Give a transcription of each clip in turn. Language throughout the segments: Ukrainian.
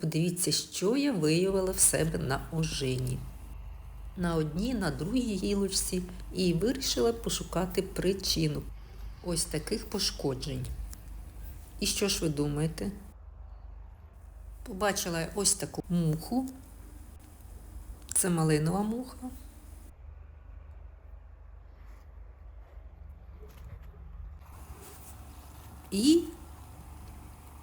подивіться, що я виявила в себе на ожині. На одній, на другій гілочці і вирішила пошукати причину ось таких пошкоджень. І що ж ви думаєте? Побачила я ось таку муху. Це малинова муха. І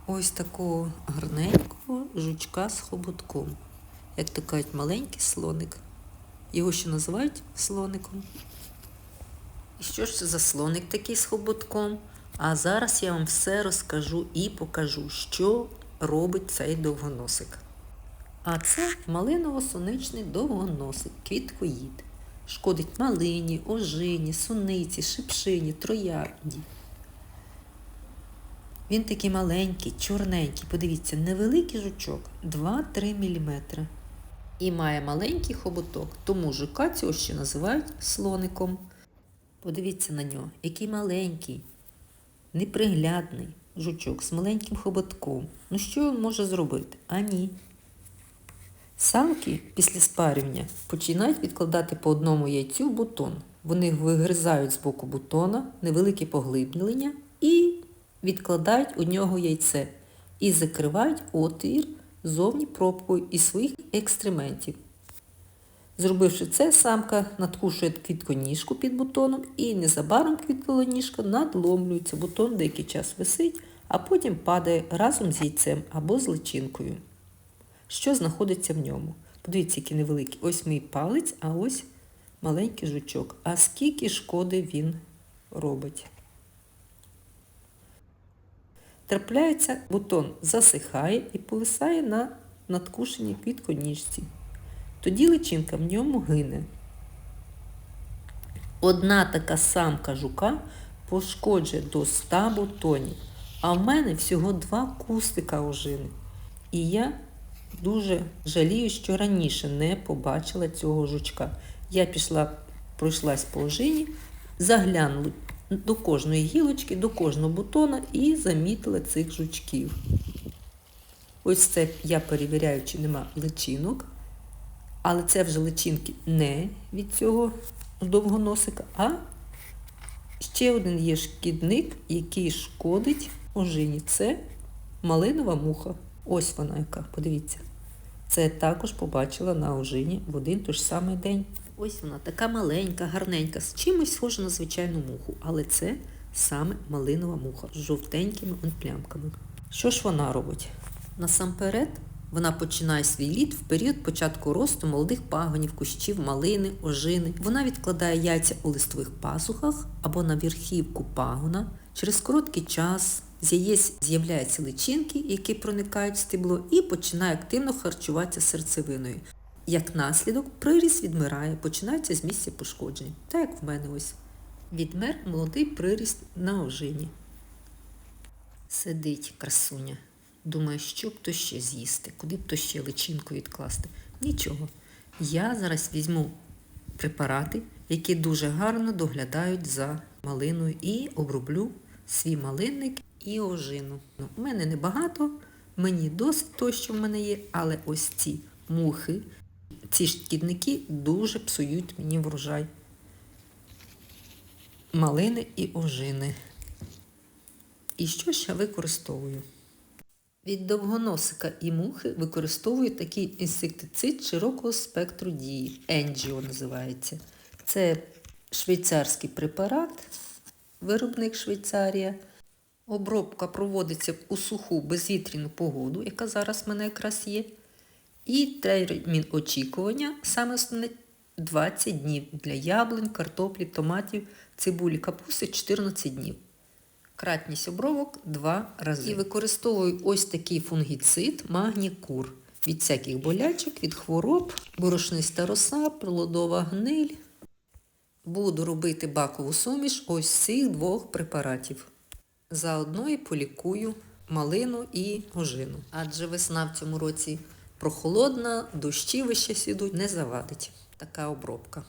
ось такого гарненького жучка з хоботком. Як то кажуть, маленький слоник. Його ще називають слоником. І що ж це за слоник такий з хоботком? А зараз я вам все розкажу і покажу, що робить цей довгоносик. А це малиново-соничний довгоносик, квіткоїд. Шкодить малині, ожині, суниці, шипшині, троянді. Він такий маленький, чорненький. Подивіться, невеликий жучок 2-3 мм. І має маленький хоботок, тому жука цього ще називають слоником. Подивіться на нього, який маленький, неприглядний жучок з маленьким хоботком. Ну що він може зробити? А ні. Самки після спарювання починають відкладати по одному яйцю бутон. Вони вигризають з боку бутона невелике поглиблення відкладають у нього яйце і закривають отвір зовні пробкою із своїх екстрементів. Зробивши це, самка надкушує квітконіжку під бутоном і незабаром квітконіжка надломлюється, бутон деякий час висить, а потім падає разом з яйцем або з личинкою. Що знаходиться в ньому? Подивіться, який невеликий. Ось мій палець, а ось маленький жучок. А скільки шкоди він робить? Трапляється, бутон засихає і повисає на надкушеній квітконіжці. Тоді личинка в ньому гине. Одна така самка жука пошкоджує до 100 бутонів, а в мене всього два кустика ожини. І я дуже жалію, що раніше не побачила цього жучка. Я пішла, пройшлась по ожині, заглянула до кожної гілочки, до кожного бутона і замітила цих жучків. Ось це я перевіряю, чи нема личинок. Але це вже личинки не від цього довгоносика, а ще один є шкідник, який шкодить ожині. Це малинова муха. Ось вона яка, подивіться. Це також побачила на ожині в один той ж самий день. Ось вона така маленька, гарненька, з чимось схожа на звичайну муху, але це саме малинова муха з жовтенькими плямками. Що ж вона робить? Насамперед, вона починає свій лід в період початку росту молодих пагонів, кущів, малини, ожини. Вона відкладає яйця у листових пасухах або на верхівку пагона. Через короткий час з яєць з'являються личинки, які проникають в стебло, і починає активно харчуватися серцевиною. Як наслідок, приріст відмирає, починається з місця пошкоджень. Так як в мене ось. Відмер молодий приріст на ожині. Сидить красуня. Думає, що б то ще з'їсти, куди б то ще личинку відкласти. Нічого. Я зараз візьму препарати, які дуже гарно доглядають за малиною, і оброблю свій малинник і ожину. Ну, У мене небагато, мені досить того, що в мене є, але ось ці мухи, ці шкідники дуже псують мені врожай. Малини і ожини. І що ще використовую? Від довгоносика і мухи використовую такий інсектицид широкого спектру дії. Енджіо називається. Це швейцарський препарат, виробник Швейцарія. Обробка проводиться у суху безвітряну погоду, яка зараз в мене якраз є. І термін очікування, саме основне 20 днів для яблунь, картоплі, томатів, цибулі, капусти 14 днів. Кратність обробок 2 рази. І використовую ось такий фунгіцид магнікур. Від всяких болячок, від хвороб, борошниста роса, плодова гниль. Буду робити бакову суміш ось цих двох препаратів. Заодно і полікую малину і ожину. Адже весна в цьому році прохолодна, дощі вище сідуть, не завадить така обробка.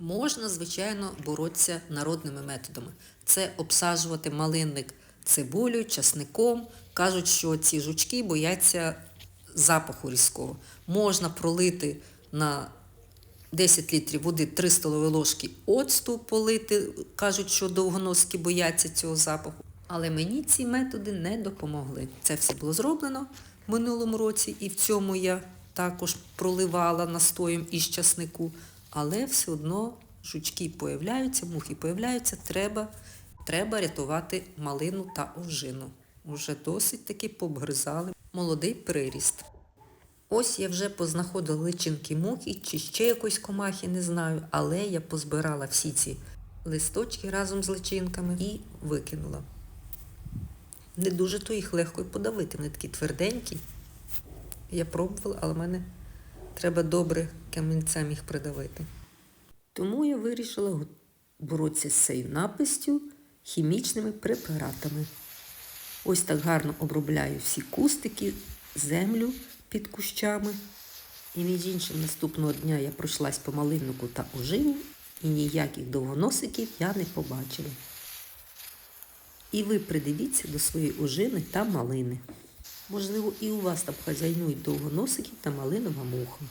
Можна, звичайно, боротися народними методами. Це обсаджувати малинник цибулею, часником. Кажуть, що ці жучки бояться запаху різкого. Можна пролити на 10 літрів води 3 столові ложки оцту полити. Кажуть, що довгоноски бояться цього запаху. Але мені ці методи не допомогли. Це все було зроблено минулому році, і в цьому я також проливала настоєм із часнику. Але все одно жучки появляються, мухи появляються, треба, треба рятувати малину та ожину. Уже досить таки пообгризали молодий приріст. Ось я вже познаходила личинки мухи чи ще якоїсь комахи, не знаю, але я позбирала всі ці листочки разом з личинками і викинула. Не дуже то їх легко і подавити, вони такі тверденькі. Я пробувала, але в мене треба добре камінцем їх придавити. Тому я вирішила боротися з цією напистю хімічними препаратами. Ось так гарно обробляю всі кустики, землю під кущами. І між іншим наступного дня я пройшлась по малиннику та ожині, і ніяких довгоносиків я не побачила. І ви придивіться до своєї ожини та малини. Можливо, і у вас там хазяйнують довгоносики та малинова муха.